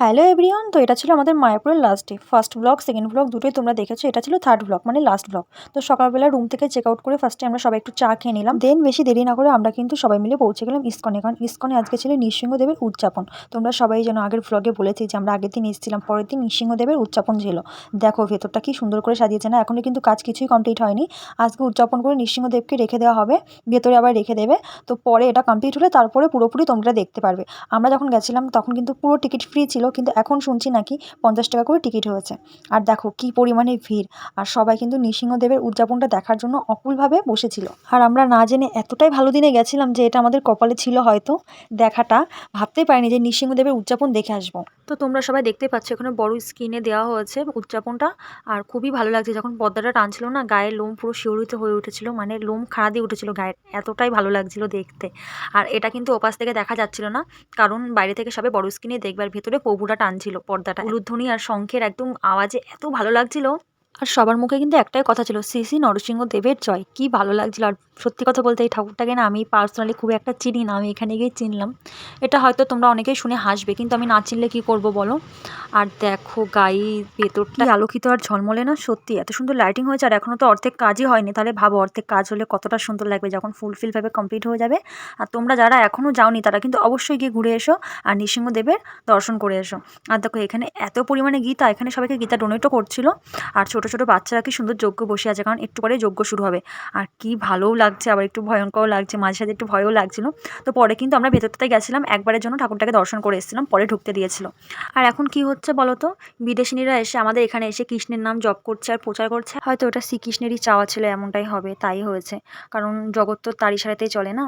Hello everyone তো এটা ছিল আমাদের মায়াপুরের last day first blog second blog দুটোই তোমরা দেখেছ, এটা ছিল থার্ড ব্লগ মানে লাস্ট ব্লগ তো সকালবেলা রুম থেকে চেক আউট করে ফার্স্টে আমরা সবাই একটু চা খেয়ে নিলাম। দেন বেশি দেরি না করে আমরা কিন্তু সবাই মিলে পৌঁছে গেলাম ইস্কনে। কারণ ইস্কনে আজকে ছিল নৃসিংহদেবের উদযাপন। তোমরা সবাই যেন আগের ব্লগে বলেছি যে আমরা আগের দিন এসেছিলাম, পরের দিন নৃসিংহদেবের উদযাপন ছিল। দেখো ভেতরটা কি সুন্দর করে সাজিয়েছে না এখনও কিন্তু কাজ কিছুই কমপ্লিট হয়নি। আজকে উদযাপন করে নৃসিংহদেবকে রেখে দেওয়া হবে, ভেতরে আবার রেখে দেবে। তো পরে এটা কমপ্লিট হলে তারপরে পুরোপুরি তোমরা দেখতে পারবে। আমরা যখন গেছিলাম তখন কিন্তু পুরো টিকিট ফ্রি ছিল। কিন্তু এখন শুনছি নাকি পঞ্চাশ টাকা করে টিকিট হয়েছে। আর দেখো কি পরিমাণে ভিড়। আর সবাই কিন্তু নৃসিংহদেবের উদযাপনটা দেখার জন্য অকুলভাবে বসেছিল। আর আমরা না জেনে এতটাই ভালো দিনে গেছিলাম যে এটা আমাদের কপালে ছিল হয়তো। দেখাটা ভাবতে পারিনি যে নৃসিংহদেবের উদযাপন দেখে আসব। তো তোমরা সবাই দেখতে পাচ্ছ, এখানে বড় স্ক্রিনে দেওয়া হয়েছে উদযাপনটা। আর খুবই ভালো লাগছে, যখন পর্দাটা টানছিল না, গায়ের লোম পুরো শিহরিত হয়ে উঠেছিল মানে লোম খাড়া দিয়ে উঠেছিল গায়ের এতটাই ভালো লাগছিল দেখতে। আর এটা কিন্তু ওপাশ থেকে দেখা যাচ্ছিল না, কারণ বাইরে থেকে সবাই বড় স্ক্রিনে দেখবার ভেতরে প্রভুটা টানছিল পর্দাটা উলুধ্বনি আর শঙ্খের একদম আওয়াজে এত ভালো লাগছিল। আর সবার মুখে কিন্তু একটাই কথা ছিল শ্রী শ্রী নরসিংহ দেবের জয়। কি ভালো লাগছিল। আর সত্যি কথা বলতে এই ঠাকুরটাকে না আমি পার্সোনালি খুব একটা চিনি না, আমি এখানে গিয়ে চিনলাম। এটা হয়তো তোমরা অনেকেই শুনে হাসবে, কিন্তু আমি না চিনলে কী করব বলো? আর দেখো গাই ভেতরটা আলোকিত আর ঝলমলে না? সত্যি, এত সুন্দর লাইটিং হয়েছে আর এখনও তো অর্ধেক কাজই হয়নি। তাহলে ভাবো, অর্ধেক কাজ হলে কতটা সুন্দর লাগবে যখন ফুলফিলভাবে কমপ্লিট হয়ে যাবে। আর তোমরা যারা এখনও যাওনি, তারা কিন্তু অবশ্যই গিয়ে ঘুরে এসো আর নৃসিংহদেবের দর্শন করে এসো। আর দেখো, এখানে এত পরিমাণে গীতা, এখানে সবাইকে গীতা ডোনেটও করছিল। আর ছোটো ছোটো বাচ্চারা কি সুন্দর যজ্ঞ বসে আছে, কারণ একটু পরে যজ্ঞ শুরু হবে। আর কি ভালোও লাগছে, আবার একটু ভয়ঙ্করও লাগছে, মাঝে সাঝে একটু ভয়ও লাগছিল। তো পরে কিন্তু আমরা ভেতরটাতে গেছিলাম, একবারের জন্য ঠাকুরটাকে দর্শন করে এসেছিলাম, পরে ঢুকতে দিয়েছিল। আর এখন কি হচ্ছে বলো তো বিদেশিনীরা এসে আমাদের এখানে এসে কৃষ্ণের নাম জপ করছে আর প্রচার করছে। হয়তো ওটা শ্রীকৃষ্ণেরই চাওয়া ছিল, এমনটাই হবে, তাই হয়েছে। কারণ জগৎ তো তারই সারাতেই চলে না।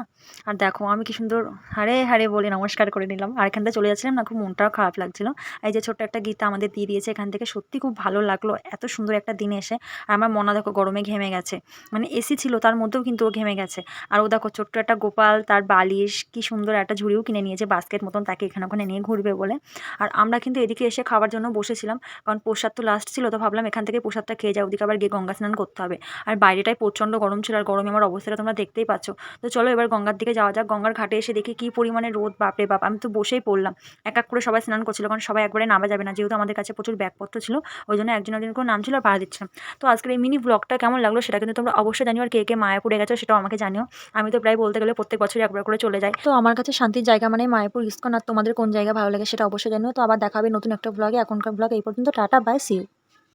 আর দেখো, আমি কি সুন্দর, হারে হারে বলে, নমস্কার করে নিলাম। আর এখান থেকে চলে যাচ্ছিলাম না, খুব মনটাও খারাপ লাগছিল। এই যে ছোট্ট একটা গীতা আমাদের দিয়ে দিয়েছে, এখান থেকে সত্যি খুব ভালো লাগল, এত সুন্দর একটা দিনে এসে আমার মনা দেখো গরমে ঘেমে গেছে। মানে এসি ছিল, তার মধ্যেও কিন্তু ও ঘেমে গেছে। আর ও দেখো ছোট্ট একটা গোপাল, তার বালিশ, কি সুন্দর একটা ঝুড়িও কিনে নিয়েছে বাস্কেট মতন তাকে এখানে ওখানে নিয়ে ঘুরবে বলে। আর আমরা কিন্তু এদিকে এসে খাওয়ার জন্য বসেছিলাম, কারণ প্রসাদ তো লাস্ট ছিল, তো ভাবলাম এখান থেকে প্রসাদটা খেয়ে যাও ওদিকে আবার গিয়ে গঙ্গা স্নান করতে হবে। আর বাইরেটাই প্রচণ্ড গরম ছিল আর গরমে আমার অবস্থাটা তোমরা দেখতেই পাচ্ছ। তো চলো এবার গঙ্গার দিকে যাওয়া যাক, গঙ্গার ঘাটে এসে দেখি কী পরিমাণে রোদ, বাপরে বাপ, আমি তো বসেই পড়লাম। এক এক করে সবাই স্নান করছিল, কারণ সবাই একবারে নামা যাবে না, যেহেতু আমাদের কাছে প্রচুর ব্যাগপত্র ছিল, ওই জন্য একজন একজন করে নাম ছিল আর দিচ্ছে তো আজকের এই মিনি ব্লগটা কেমন লাগল সেটা কিন্তু তোমরা অবশ্যই জানিও আর কে কে মায়াপুরে গেছো সেটাও আমাকে জানিও। আমি তো প্রায় বলতে গেলে প্রত্যেক বছরই একবার করে চলে যাই। তো আমার কাছে শান্তির জায়গা মানে মায়াপুর, ইস্কন, আর তোমাদের কোন জায়গা ভালো লাগে সেটা অবশ্যই জানিও। তো আবার দেখাবে নতুন একটা ব্লগে এখনকার ব্লগ এই পর্যন্ত, টাটা বাই সিউ